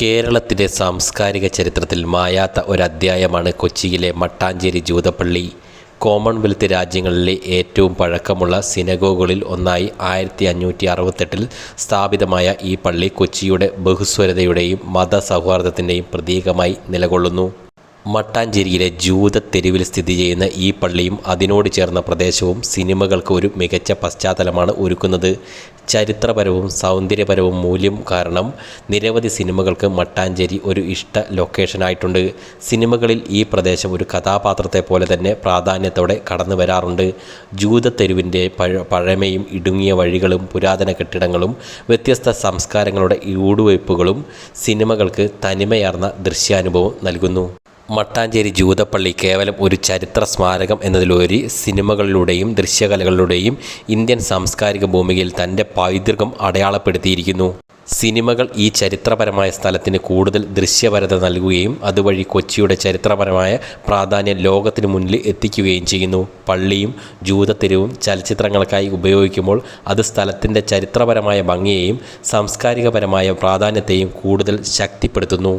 കേരളത്തിന്റെ സാംസ്കാരിക ചരിത്രത്തിൽ മായാത്ത ഒരധ്യായമാണ് കൊച്ചിയിലെ മട്ടാഞ്ചേരി ജൂതപ്പള്ളി. കോമൺവെൽത്ത് രാജ്യങ്ങളിലെ ഏറ്റവും പഴക്കമുള്ള സിനഗോകളിൽ ഒന്നായി ആയിരത്തി അഞ്ഞൂറ്റി അറുപത്തെട്ടിൽ സ്ഥാപിതമായ ഈ പള്ളി കൊച്ചിയുടെ ബഹുസ്വരതയുടെയും മതസൗഹാർദ്ദത്തിന്റെയും പ്രതീകമായി നിലകൊള്ളുന്നു. മട്ടാഞ്ചേരിയിലെ ജൂത തെരുവിൽ സ്ഥിതി ചെയ്യുന്ന ഈ പള്ളിയും അതിനോട് ചേർന്ന പ്രദേശവും സിനിമകൾക്ക് ഒരു മികച്ച പശ്ചാത്തലമാണ് ഒരുക്കുന്നത്. ചരിത്രപരവും സൗന്ദര്യപരവും മൂല്യം കാരണം നിരവധി സിനിമകൾക്ക് മട്ടാഞ്ചേരി ഒരു ഇഷ്ട ലൊക്കേഷനായിട്ടുണ്ട്. സിനിമകളിൽ ഈ പ്രദേശം ഒരു കഥാപാത്രത്തെ പോലെ തന്നെ പ്രാധാന്യത്തോടെ കടന്നു വരാറുണ്ട്. ജൂത തെരുവിന്റെ പഴ പഴമയും ഇടുങ്ങിയ വഴികളും പുരാതന കെട്ടിടങ്ങളും വ്യത്യസ്ത സംസ്കാരങ്ങളുടെ ഊടുവയ്പ്പുകളും സിനിമകൾക്ക് തനിമയാർന്ന ദൃശ്യാനുഭവം നൽകുന്നു. മട്ടാഞ്ചേരി ജൂതപ്പള്ളി കേവലം ഒരു ചരിത്ര സ്മാരകം എന്നതിലുപരി സിനിമകളിലൂടെയും ദൃശ്യകലകളിലൂടെയും ഇന്ത്യൻ സാംസ്കാരിക ഭൂമികയിൽ തന്റെ പൈതൃകം അടയാളപ്പെടുത്തിയിരിക്കുന്നു. സിനിമകൾ ഈ ചരിത്രപരമായ സ്ഥലത്തിന് കൂടുതൽ ദൃശ്യപരത നൽകുകയും അതുവഴി കൊച്ചിയുടെ ചരിത്രപരമായ പ്രാധാന്യം ലോകത്തിന് മുന്നിൽ എത്തിക്കുകയും ചെയ്യുന്നു. പള്ളിയും ജൂതത്തിരവും ചലച്ചിത്രങ്ങൾക്കായി ഉപയോഗിക്കുമ്പോൾ അത് സ്ഥലത്തിന്റെ ചരിത്രപരമായ ഭംഗിയെയും സാംസ്കാരികപരമായ പ്രാധാന്യത്തെയും കൂടുതൽ ശക്തിപ്പെടുത്തുന്നു.